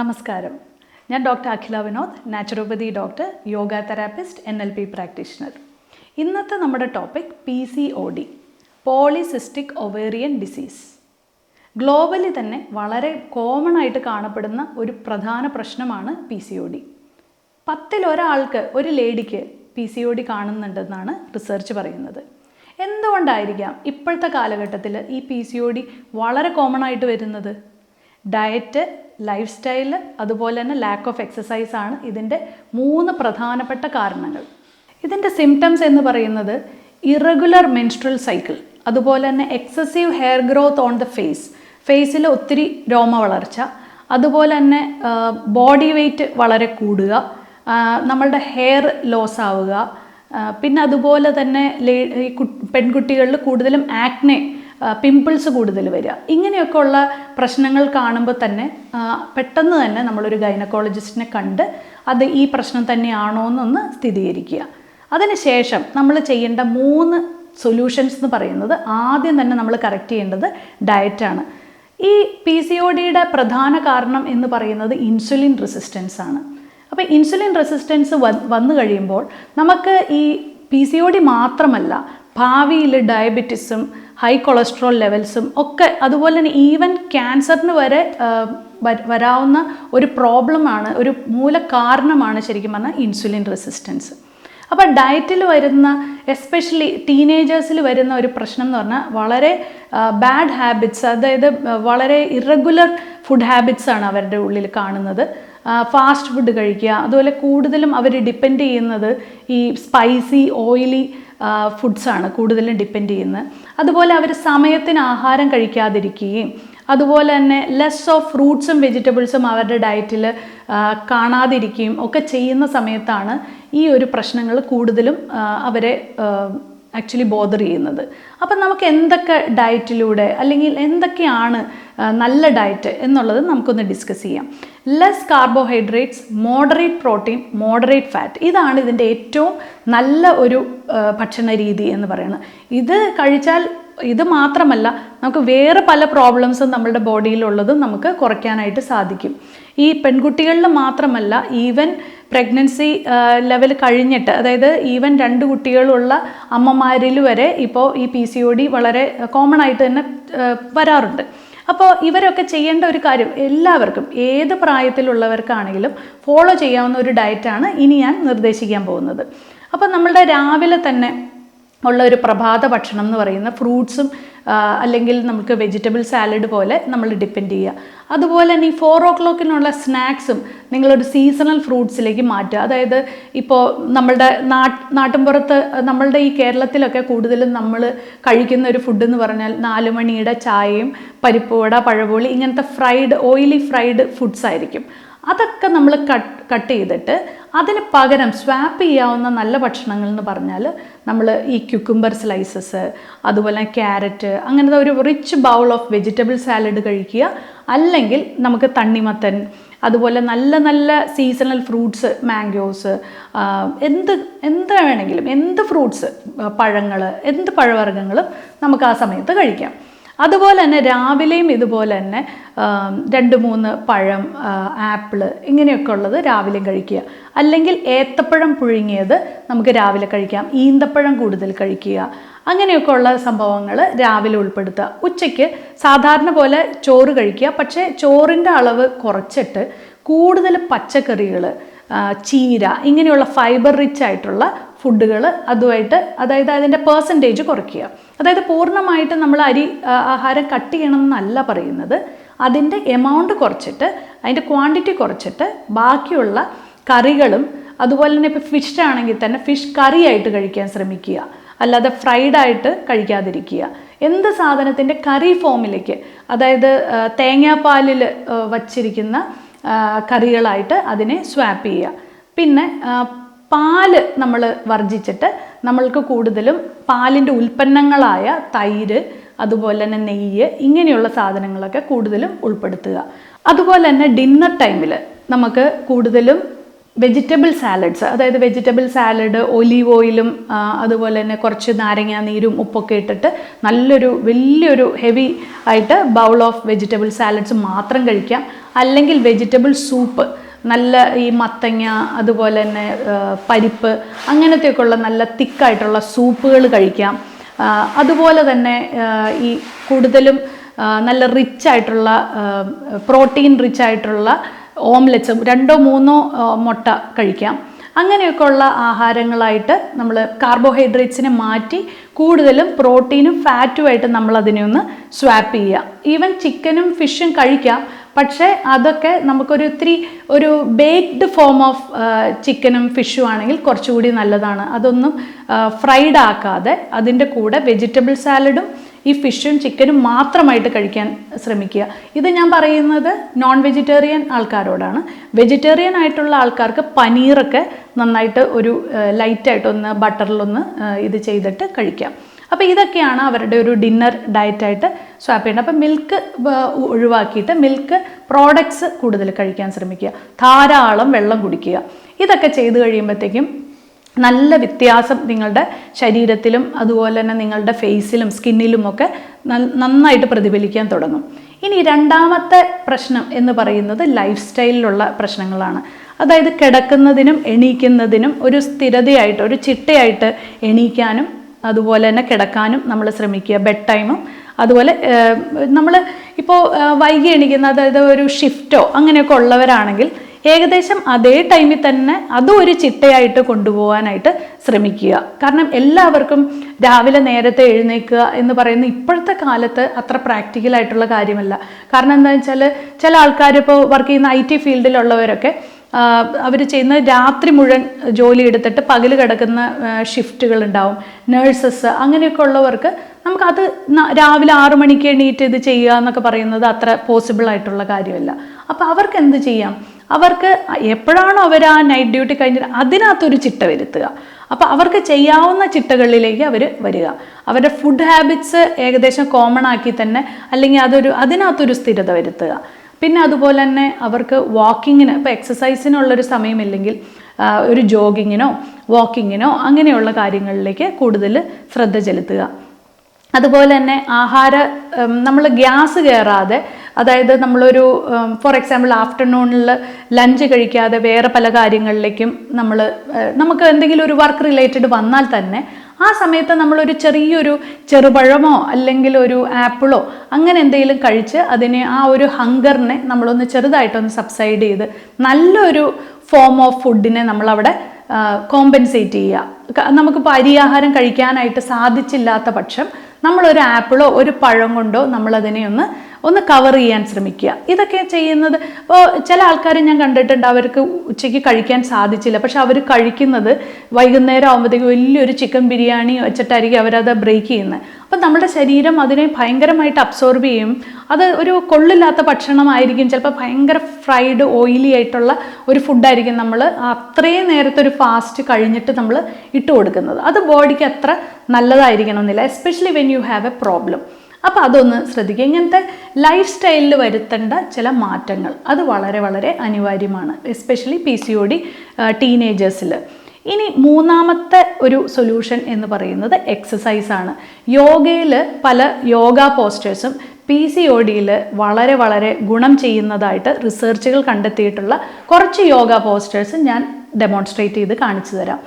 നമസ്കാരം. ഞാൻ doctor Akhila Vinod naturopathy doctor yoga therapist N L P practitioner. ഇന്നത്തെ നമ്മുടെ topic P C O D polycystic ovarian disease globally തന്നെ വളരെ common ആയിട്ട് കാണപ്പെടുന്ന ഒരു പ്രധാന പ്രശ്നമാണ് പി സി ഒ ഡി പത്തിൽ ഒരാൾക്ക് ഒരു ലേഡിക്ക് പി സി ഒ ഡി കാണുന്നുണ്ടെന്നാണ് റിസർച്ച് പറയുന്നത്. എന്തുകൊണ്ടായിരിക്കാം ഇപ്പോഴത്തെ കാലഘട്ടത്തിൽ ഈ പി സി ഒ ഡി വളരെ കോമൺ ആയിട്ട് വരുന്നത്? ഡയറ്റ് ലൈഫ് സ്റ്റൈൽ അതുപോലെ തന്നെ ലാക്ക് ഓഫ് എക്സസൈസ് ആണ് ഇതിന്റെ മൂന്ന് പ്രധാനപ്പെട്ട കാരണങ്ങൾ. ഇതിന്റെ സിംറ്റംസ് എന്ന് പറയുന്നത് ഇറഗുലർ മെൻസ്ട്രൽ സൈക്കിൾ അതുപോലെ തന്നെ excessive hair growth on the face ഫേസിൽ ഒത്തിരി രോമ വളർച്ച അതുപോലെ തന്നെ ബോഡി വെയ്റ്റ് വളരെ കൂടുക നമ്മളുടെ ഹെയർ ലോസ് ആവുക പിന്നെ അതുപോലെ തന്നെ പെൺകുട്ടികളിൽ കൂടുതലും ആക്നെ പിമ്പിൾസ് കൂടുതൽ വരിക. ഇങ്ങനെയൊക്കെ ഉള്ള പ്രശ്നങ്ങൾ കാണുമ്പോൾ തന്നെ പെട്ടെന്ന് തന്നെ നമ്മളൊരു ഗൈനക്കോളജിസ്റ്റിനെ കണ്ട് അത് ഈ പ്രശ്നം തന്നെയാണോ എന്നൊന്ന് സ്ഥിരീകരിക്കുക അതിനുശേഷം നമ്മൾ ചെയ്യേണ്ട മൂന്ന് സൊല്യൂഷൻസ് എന്ന് പറയുന്നത് ആദ്യം തന്നെ നമ്മൾ കറക്റ്റ് ചെയ്യേണ്ടത് ഡയറ്റാണ് ഈ പി സി ഒ ഡിയുടെ പ്രധാന കാരണം എന്ന് പറയുന്നത് ഇൻസുലിൻ റെസിസ്റ്റൻസ് ആണ്. അപ്പോൾ ഇൻസുലിൻ റെസിസ്റ്റൻസ് വന്നു കഴിയുമ്പോൾ നമുക്ക് ഈ പി സി ഒ ഡി മാത്രമല്ല ഭാവിയിൽ ഡയബറ്റിസും ഹൈ കൊളസ്ട്രോൾ ലെവൽസും ഒക്കെ അതുപോലെ തന്നെ ഈവൻ ക്യാൻസറിന് വരെ വരാവുന്ന ഒരു പ്രോബ്ലമാണ് ഒരു മൂല കാരണമാണ് ശരിക്കും പറഞ്ഞാൽ ഇൻസുലിൻ റെസിസ്റ്റൻസ് അപ്പോൾ ഡയറ്റിൽ വരുന്ന എസ്പെഷ്യലി ടീനേജേഴ്സിൽ വരുന്ന ഒരു പ്രശ്നം എന്ന് പറഞ്ഞാൽ വളരെ ബാഡ് ഹാബിറ്റ്സ് അതായത് വളരെ ഇറഗുലർ ഫുഡ് ഹാബിറ്റ്സ് ആണ് അവരുടെ ഉള്ളിൽ കാണുന്നത്. ഫാസ്റ്റ് ഫുഡ് കഴിക്കുക. അതുപോലെ കൂടുതലും അവർ ഡിപ്പെൻഡ് ചെയ്യുന്നത് ഈ സ്പൈസി ഓയിലി ഫുഡ്സാണ് കൂടുതലും ഡിപ്പെൻഡ് ചെയ്യുന്നത്. അതുപോലെ അവർ സമയത്തിന് ആഹാരം കഴിക്കാതിരിക്കുകയും അതുപോലെ തന്നെ ലെസ് ഓഫ് ഫ്രൂട്ട്സും വെജിറ്റബിൾസും അവരുടെ ഡയറ്റിൽ കാണാതിരിക്കുകയും ഒക്കെ ചെയ്യുന്ന സമയത്താണ് ഈ ഒരു പ്രശ്നങ്ങൾ കൂടുതലും അവരെ ആക്ച്വലി ബോദർ ചെയ്യുന്നത്. അപ്പം നമുക്ക് എന്തൊക്കെ ഡയറ്റിലൂടെ അല്ലെങ്കിൽ എന്തൊക്കെയാണ് നല്ല ഡയറ്റ് എന്നുള്ളത് നമുക്കൊന്ന് ഡിസ്കസ് ചെയ്യാം. Less carbohydrates moderate protein moderate fat ഇതാണ് ഇതിന്റെ ഏറ്റവും നല്ല ഒരു ഭക്ഷണ രീതി എന്ന് പറയുന്നത്. ഇത് കഴിച്ചാൽ ഇത് മാത്രമല്ല നമുക്ക് വേറെ പല പ്രോബ്ലംസും നമ്മുടെ ബോഡിയിലുള്ളതും നമുക്ക് കുറയ്ക്കാനായിട്ട് സാധിക്കും. ഈ പെൺകുട്ടികളിൽ മാത്രമല്ല ഈവൻ പ്രഗ്നൻസി ലെവൽ കഴിഞ്ഞിട്ട് അതായത് ഈവൻ രണ്ട് കുട്ടികളുള്ള അമ്മമാരിൽ വരെ ഇപ്പോൾ ഈ പി സി ഒ ഡി വളരെ കോമൺ ആയിട്ട് തന്നെ വരാറുണ്ട്. അപ്പോൾ ഇവരൊക്കെ ചെയ്യേണ്ട ഒരു കാര്യം എല്ലാവർക്കും ഏത് പ്രായത്തിലുള്ളവർക്കാണെങ്കിലും ഫോളോ ചെയ്യാവുന്ന ഒരു ഡയറ്റാണ് ഇനി ഞാൻ നിർദ്ദേശിക്കാൻ പോകുന്നത്. അപ്പോൾ നമ്മളുടെ രാവിലെ തന്നെ ഉള്ള ഒരു പ്രഭാത ഭക്ഷണം എന്ന് പറയുന്ന ഫ്രൂട്ട്സും അല്ലെങ്കിൽ നമുക്ക് വെജിറ്റബിൾ സാലഡ് പോലെ നമ്മൾ ഡിപ്പെൻഡ് ചെയ്യുക. അതുപോലെ തന്നെ ഈ ഫോർ ഓ ക്ലോക്കിനുള്ള സ്നാക്സും നിങ്ങളൊരു സീസണൽ ഫ്രൂട്ട്സിലേക്ക് മാറ്റുക. അതായത് ഇപ്പോൾ നമ്മളുടെ നാട്ട് നാട്ടിൻപുറത്ത് നമ്മളുടെ ഈ കേരളത്തിലൊക്കെ കൂടുതലും നമ്മൾ കഴിക്കുന്ന ഒരു ഫുഡ് എന്ന് പറഞ്ഞാൽ നാല് മണിയുടെ ചായയും പരിപ്പുവട പഴപോളി ഇങ്ങനത്തെ ഫ്രൈഡ് ഓയിലി ഫ്രൈഡ് ഫുഡ്സ് ആയിരിക്കും. അതൊക്കെ നമ്മൾ കട്ട് കട്ട് ചെയ്തിട്ട് അതിന് പകരം സ്വാപ്പ് ചെയ്യാവുന്ന നല്ല ഭക്ഷണങ്ങൾ എന്ന് പറഞ്ഞാൽ നമ്മൾ ഈ ക്യുക്കുംബർ സ്ലൈസസ് അതുപോലെ ക്യാരറ്റ് അങ്ങനത്തെ ഒരു rich bowl of vegetable salad കഴിക്കുക. അല്ലെങ്കിൽ നമുക്ക് തണ്ണിമത്തൻ അതുപോലെ നല്ല നല്ല സീസണൽ ഫ്രൂട്ട്സ് മാംഗോസ് എന്ത് എന്ത് വേണമെങ്കിലും എന്ത് ഫ്രൂട്ട്സ് പഴങ്ങൾ എന്ത് പഴവർഗങ്ങളും നമുക്ക് ആ സമയത്ത് കഴിക്കാം. അതുപോലെ തന്നെ രാവിലെയും ഇതുപോലെ തന്നെ രണ്ട് മൂന്ന് പഴം ആപ്പിൾ ഇങ്ങനെയൊക്കെ ഉള്ളത് രാവിലെ കഴിക്കുക. അല്ലെങ്കിൽ ഏത്തപ്പഴം പുഴുങ്ങിയത് നമുക്ക് രാവിലെ കഴിക്കാം. ഈന്തപ്പഴം കൂടുതൽ കഴിക്കുക. അങ്ങനെയൊക്കെ ഉള്ള സംഭവങ്ങൾ രാവിലെ ഉൾപ്പെടുത്തുക. ഉച്ചയ്ക്ക് സാധാരണ പോലെ ചോറ് കഴിക്കുക. പക്ഷേ ചോറിന്റെ അളവ് കുറച്ചിട്ട് കൂടുതൽ പച്ചക്കറികൾ ചീര ഇങ്ങനെയുള്ള ഫൈബർ റിച്ച് ആയിട്ടുള്ള ഫുഡുകൾ അതുമായിട്ട് അതായത് അതിന്റെ പേഴ്സന്റേജ് കുറയ്ക്കുക. അതായത് പൂർണമായിട്ട് നമ്മൾ അരി ആഹാരം കട്ട് ചെയ്യണമെന്നല്ല പറയുന്നത്. അതിന്റെ എമൗണ്ട് കുറച്ചിട്ട് അതിന്റെ ക്വാണ്ടിറ്റി കുറച്ചിട്ട് ബാക്കിയുള്ള കറികളും അതുപോലെ തന്നെ ഇപ്പോൾ ഫിഷ് ആണെങ്കിൽ തന്നെ ഫിഷ് കറിയായിട്ട് കഴിക്കാൻ ശ്രമിക്കുക. അല്ലാതെ ഫ്രൈഡ് ആയിട്ട് കഴിക്കാതിരിക്കുക. എന്ത് സാധനത്തിന്റെ കറി ഫോമിലേക്ക് അതായത് തേങ്ങാപ്പാലിൽ വച്ചിരിക്കുന്ന കറികളായിട്ട് അതിനെ സ്വാപ്പ് ചെയ്യുക. പിന്നെ പാൽ നമ്മൾ വർജിച്ചിട്ട് നമ്മൾക്ക് കൂടുതലും പാലിന്റെ ഉൽപ്പന്നങ്ങളായ തൈര് അതുപോലെ തന്നെ നെയ്യ് ഇങ്ങനെയുള്ള സാധനങ്ങളൊക്കെ കൂടുതലും ഉൾപ്പെടുത്തുക. അതുപോലെ തന്നെ ഡിന്നർ ടൈമിൽ നമുക്ക് കൂടുതലും വെജിറ്റബിൾ സാലഡ്സ് അതായത് വെജിറ്റബിൾ സാലഡ് ഒലീവ് ഓയിലും അതുപോലെ തന്നെ കുറച്ച് നാരങ്ങ നീരും ഉപ്പൊക്കെ ഇട്ടിട്ട് നല്ലൊരു വലിയൊരു ഹെവി ആയിട്ട് ബൗൾ ഓഫ് വെജിറ്റബിൾ സാലഡ്സ് മാത്രം കഴിക്കാം. അല്ലെങ്കിൽ വെജിറ്റബിൾ സൂപ്പ് നല്ല ഈ മത്തങ്ങ അതുപോലെ തന്നെ പരിപ്പ് പരിപ്പ് അങ്ങനത്തെയൊക്കെയുള്ള നല്ല തിക്കായിട്ടുള്ള സൂപ്പുകൾ കഴിക്കാം. അതുപോലെ തന്നെ ഈ കൂടുതലും നല്ല റിച്ച് ആയിട്ടുള്ള പ്രോട്ടീൻ റിച്ച് ആയിട്ടുള്ള ഓംലെറ്റ്സും രണ്ടോ മൂന്നോ മുട്ട കഴിക്കാം. അങ്ങനെയൊക്കെയുള്ള ആഹാരങ്ങളായിട്ട് നമ്മൾ കാർബോഹൈഡ്രേറ്റ്സിനെ മാറ്റി കൂടുതലും പ്രോട്ടീനും ഫാറ്റുമായിട്ട് നമ്മൾ അതിനെ ഒന്ന് സ്വാപ്പ് ചെയ്യുക. ഈവൻ ചിക്കനും ഫിഷും കഴിക്കാം. പക്ഷേ അതൊക്കെ നമുക്കൊരു ഇത്തിരി ഒരു ബേക്ക്ഡ് ഫോം ഓഫ് ചിക്കനും ഫിഷും ആണെങ്കിൽ കുറച്ചുകൂടി നല്ലതാണ്. അതൊന്നും ഫ്രൈഡ് ആക്കാതെ അതിന്റെ കൂടെ വെജിറ്റബിൾ സാലഡും ഈ ഫിഷും ചിക്കനും മാത്രമായിട്ട് കഴിക്കാൻ ശ്രമിക്കുക. ഇത് ഞാൻ പറയുന്നത് നോൺ വെജിറ്റേറിയൻ ആൾക്കാരോടാണ്. വെജിറ്റേറിയൻ ആയിട്ടുള്ള ആൾക്കാർക്ക് പനീറൊക്കെ നന്നായിട്ട് ഒരു ലൈറ്റായിട്ടൊന്ന് ബട്ടറിലൊന്ന് ഇത് ചെയ്തിട്ട് കഴിക്കാം. അപ്പോൾ ഇതൊക്കെയാണ് അവരുടെ ഒരു ഡിന്നർ ഡയറ്റായിട്ട് സ്വാപ്പ് ചെയ്യേണ്ടത് അപ്പോൾ മിൽക്ക് ഒഴിവാക്കിയിട്ട് മിൽക്ക് പ്രോഡക്ട്സ് കൂടുതൽ കഴിക്കാൻ ശ്രമിക്കുക. ധാരാളം വെള്ളം കുടിക്കുക. ഇതൊക്കെ ചെയ്തു കഴിയുമ്പോഴത്തേക്കും നല്ല വ്യത്യാസം നിങ്ങളുടെ ശരീരത്തിലും അതുപോലെ തന്നെ നിങ്ങളുടെ ഫേസിലും സ്കിന്നിലും ഒക്കെ നന്നായിട്ട് പ്രതിഫലിക്കാൻ തുടങ്ങും. ഇനി രണ്ടാമത്തെ പ്രശ്നം എന്ന് പറയുന്നത് ലൈഫ് സ്റ്റൈലിലുള്ള പ്രശ്നങ്ങളാണ്. അതായത് കിടക്കുന്നതിനും എണീക്കുന്നതിനും ഒരു സ്ഥിരതയായിട്ട് ഒരു ചിട്ടയായിട്ട് എണീക്കാനും അതുപോലെ തന്നെ കിടക്കാനും നമ്മൾ ശ്രമിക്കുക ബെഡ് ടൈമും അതുപോലെ നമ്മൾ ഇപ്പോൾ വൈകി എണീക്കുന്ന അതായത് ഒരു ഷിഫ്റ്റോ അങ്ങനെയൊക്കെ ഉള്ളവരാണെങ്കിൽ ഏകദേശം അതേ ടൈമിൽ തന്നെ അതും ഒരു ചിട്ടയായിട്ട് കൊണ്ടുപോകാനായിട്ട് ശ്രമിക്കുക. കാരണം എല്ലാവർക്കും രാവിലെ നേരത്തെ എഴുന്നേൽക്കുക എന്ന് പറയുന്ന ഇപ്പോഴത്തെ കാലത്ത് അത്ര പ്രാക്ടിക്കൽ ആയിട്ടുള്ള കാര്യമല്ല. കാരണം എന്താണെന്ന് വെച്ചാൽ ചില ആൾക്കാർ ഇപ്പോൾ വർക്ക് ചെയ്യുന്ന ഐ ടി ഫീൽഡിലുള്ളവരൊക്കെ അവർ ചെയ്യുന്ന രാത്രി മുഴുവൻ ജോലി എടുത്തിട്ട് പകൽ കിടക്കുന്ന ഷിഫ്റ്റുകൾ ഉണ്ടാവും. നേഴ്സസ് അങ്ങനെയൊക്കെ ഉള്ളവർക്ക് നമുക്കത് രാവിലെ ആറു മണിക്ക് എണീറ്റ് ഇത് ചെയ്യുക എന്നൊക്കെ പറയുന്നത് അത്ര പോസിബിൾ ആയിട്ടുള്ള കാര്യമല്ല. അപ്പോൾ അവർക്ക് എന്ത് ചെയ്യാം? അവർക്ക് എപ്പോഴാണോ അവർ ആ നൈറ്റ് ഡ്യൂട്ടി കഴിഞ്ഞിട്ട് അതിനകത്തൊരു ചിട്ട വരുത്തുക. അപ്പോൾ അവർക്ക് ചെയ്യാവുന്ന ചിട്ടകളിലേക്ക് അവർ വരിക. അവരുടെ ഫുഡ് ഹാബിറ്റ്സ് ഏകദേശം കോമൺ ആക്കി തന്നെ അല്ലെങ്കിൽ അതൊരു അതിനകത്തൊരു സ്ഥിരത വരുത്തുക. പിന്നെ അതുപോലെ തന്നെ അവർക്ക് വാക്കിങ്ങിന് ഇപ്പോൾ എക്സസൈസിനുള്ളൊരു സമയമില്ലെങ്കിൽ ഒരു ജോഗിങ്ങിനോ വാക്കിങ്ങിനോ അങ്ങനെയുള്ള കാര്യങ്ങളിലേക്ക് കൂടുതൽ ശ്രദ്ധ ചെലുത്തുക. അതുപോലെ തന്നെ ആഹാര നമ്മൾ ഗ്യാസ് കയറാതെ അതായത് നമ്മളൊരു ഫോർ എക്സാമ്പിൾ ആഫ്റ്റർനൂണിൽ ലഞ്ച് കഴിക്കാതെ വേറെ പല കാര്യങ്ങളിലേക്കും നമ്മൾ നമുക്ക് എന്തെങ്കിലും ഒരു വർക്ക് റിലേറ്റഡ് വന്നാൽ തന്നെ ആ സമയത്ത് നമ്മളൊരു ചെറിയൊരു ചെറുപഴമോ അല്ലെങ്കിൽ ഒരു ആപ്പിളോ അങ്ങനെ എന്തെങ്കിലും കഴിച്ച് അതിനെ ആ ഒരു ഹങ്കറിനെ നമ്മളൊന്ന് ചെറുതായിട്ടൊന്ന് സബ്സൈഡ് ചെയ്ത് നല്ലൊരു ഫോം ഓഫ് ഫുഡിനെ നമ്മളവിടെ കോമ്പൻസേറ്റ് ചെയ്യുക. നമുക്കിപ്പോൾ അരിയാഹാരം കഴിക്കാനായിട്ട് സാധിച്ചില്ലാത്ത പക്ഷം നമ്മളൊരു ആപ്പിളോ ഒരു പഴം കൊണ്ടോ നമ്മളതിനെ ഒന്ന് ഒന്ന് കവർ ചെയ്യാൻ ശ്രമിക്കുക. ഇതൊക്കെ ചെയ്യുന്നത് ഇപ്പോൾ ചില ആൾക്കാർ ഞാൻ കണ്ടിട്ടുണ്ട് അവർക്ക് ഉച്ചയ്ക്ക് കഴിക്കാൻ സാധിച്ചില്ല. പക്ഷെ അവർ കഴിക്കുന്നത് വൈകുന്നേരം ആകുമ്പോഴത്തേക്ക് വലിയൊരു ചിക്കൻ ബിരിയാണി വെച്ചിട്ടായിരിക്കും അവരത് ബ്രേക്ക് ചെയ്യുന്നത്. അപ്പം നമ്മുടെ ശരീരം അതിനെ ഭയങ്കരമായിട്ട് അബ്സോർബ് ചെയ്യും. അത് ഒരു കൊള്ളില്ലാത്ത ഭക്ഷണമായിരിക്കും. ചിലപ്പോൾ ഭയങ്കര ഫ്രൈഡ് ഓയിലി ആയിട്ടുള്ള ഒരു ഫുഡായിരിക്കും നമ്മൾ അത്രയും നേരത്തെ ഒരു ഫാസ്റ്റ് കഴിഞ്ഞിട്ട് നമ്മൾ ഇട്ട് കൊടുക്കുന്നത്. അത് ബോഡിക്ക് അത്ര നല്ലതായിരിക്കണം എന്നില്ല especially when you have a problem അപ്പോൾ അതൊന്ന് ശ്രദ്ധിക്കുക. ഇങ്ങനത്തെ ലൈഫ് സ്റ്റൈലിൽ വരുത്തേണ്ട ചില മാറ്റങ്ങൾ അത് വളരെ വളരെ അനിവാര്യമാണ് especially P C O D ടീനേജേഴ്സിൽ ഇനി മൂന്നാമത്തെ ഒരു സൊല്യൂഷൻ എന്ന് പറയുന്നത് എക്സസൈസ് ആണ്. യോഗയിൽ പല യോഗ പോസ്റ്റേഴ്സും പി സി ഒ ഡിയിൽ വളരെ വളരെ ഗുണം ചെയ്യുന്നതായിട്ട് റിസർച്ചുകൾ കണ്ടെത്തിയിട്ടുള്ള കുറച്ച് യോഗ പോസ്റ്റേഴ്സ് ഞാൻ ഡെമോൺസ്ട്രേറ്റ് ചെയ്ത് കാണിച്ചു തരാം.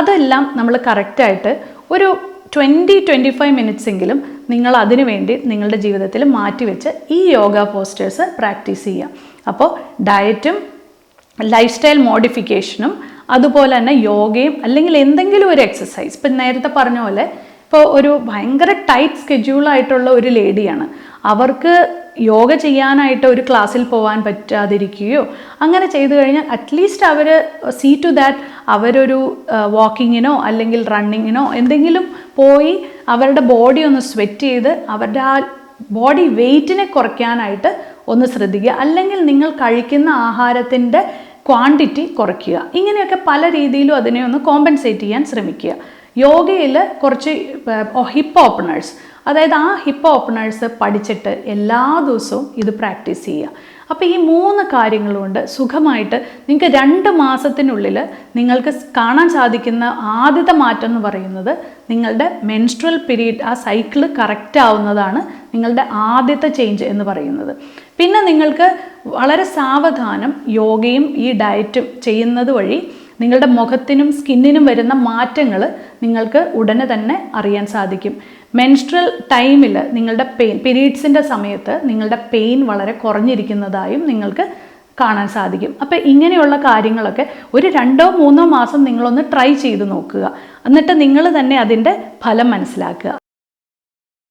അതെല്ലാം നമ്മൾ കറക്റ്റായിട്ട് ഒരു ട്വന്റി ട്വന്റി ഫൈവ് മിനിറ്റ്സ് എങ്കിലും നിങ്ങൾ അതിനു വേണ്ടി നിങ്ങളുടെ ജീവിതത്തിൽ മാറ്റിവെച്ച് ഈ യോഗ പോസ്റ്റേഴ്സ് പ്രാക്ടീസ് ചെയ്യുക. അപ്പോൾ ഡയറ്റും ലൈഫ് സ്റ്റൈൽ മോഡിഫിക്കേഷനും അതുപോലെ തന്നെ യോഗയും അല്ലെങ്കിൽ എന്തെങ്കിലും ഒരു എക്സസൈസ് ഇപ്പം നേരത്തെ പറഞ്ഞ പോലെ ഇപ്പോൾ ഒരു ഭയങ്കര ടൈറ്റ് സ്കെഡ്യൂളായിട്ടുള്ള ഒരു ലേഡിയാണ് അവർക്ക് യോഗ ചെയ്യാനായിട്ട് ഒരു ക്ലാസ്സിൽ പോകാൻ പറ്റാതിരിക്കുകയോ അങ്ങനെ ചെയ്തു കഴിഞ്ഞാൽ അറ്റ്ലീസ്റ്റ് അവർ സീ ടു ദാറ്റ് അവരൊരു വാക്കിങ്ങിനോ അല്ലെങ്കിൽ റണ്ണിങ്ങിനോ എന്തെങ്കിലും പോയി അവരുടെ ബോഡി ഒന്ന് സ്വെറ്റ് ചെയ്ത് അവരുടെ ആ ബോഡി വെയ്റ്റിനെ കുറയ്ക്കാനായിട്ട് ഒന്ന് ശ്രദ്ധിക്കുക. അല്ലെങ്കിൽ നിങ്ങൾ കഴിക്കുന്ന ആഹാരത്തിന്റെ ക്വാണ്ടിറ്റി കുറയ്ക്കുക. ഇങ്ങനെയൊക്കെ പല രീതിയിലും അതിനെ ഒന്ന് കോമ്പൻസേറ്റ് ചെയ്യാൻ ശ്രമിക്കുക. യോഗയിൽ കുറച്ച് ഹിപ്പ് ഓപ്പണേഴ്സ് അതായത് ആ ഹിപ്പ് ഓപ്പണേഴ്സ് പഠിച്ചിട്ട് എല്ലാ ദിവസവും ഇത് പ്രാക്ടീസ് ചെയ്യുക. അപ്പോൾ ഈ മൂന്ന് കാര്യങ്ങളുകൊണ്ട് സുഖമായിട്ട് നിങ്ങൾക്ക് രണ്ട് മാസത്തിനുള്ളിൽ നിങ്ങൾക്ക് കാണാൻ സാധിക്കുന്ന ആദ്യത്തെ മാറ്റം എന്ന് പറയുന്നത് നിങ്ങളുടെ മെൻസ്ട്രൽ പീരീഡ് ആ സൈക്കിൾ കറക്റ്റ് ആവുന്നതാണ് നിങ്ങളുടെ ആദ്യത്തെ ചേഞ്ച് എന്ന് പറയുന്നത്. പിന്നെ നിങ്ങൾക്ക് വളരെ സാവധാനം യോഗയും ഈ ഡയറ്റും ചെയ്യുന്നത് വഴി നിങ്ങളുടെ മുഖത്തിനും സ്കിന്നിനും വരുന്ന മാറ്റങ്ങൾ നിങ്ങൾക്ക് ഉടനെ തന്നെ അറിയാൻ സാധിക്കും. മെൻസ്ട്രൽ ടൈമിൽ നിങ്ങളുടെ പെയിൻ പീരീഡ്സിന്റെ സമയത്ത് നിങ്ങളുടെ പെയിൻ വളരെ കുറഞ്ഞിരിക്കുന്നതായും നിങ്ങൾക്ക് കാണാൻ സാധിക്കും. അപ്പോൾ ഇങ്ങനെയുള്ള കാര്യങ്ങളൊക്കെ ഒരു രണ്ടോ മൂന്നോ മാസം നിങ്ങളൊന്ന് ട്രൈ ചെയ്ത് നോക്കുക. എന്നിട്ട് നിങ്ങൾ തന്നെ അതിന്റെ ഫലം മനസ്സിലാക്കുക.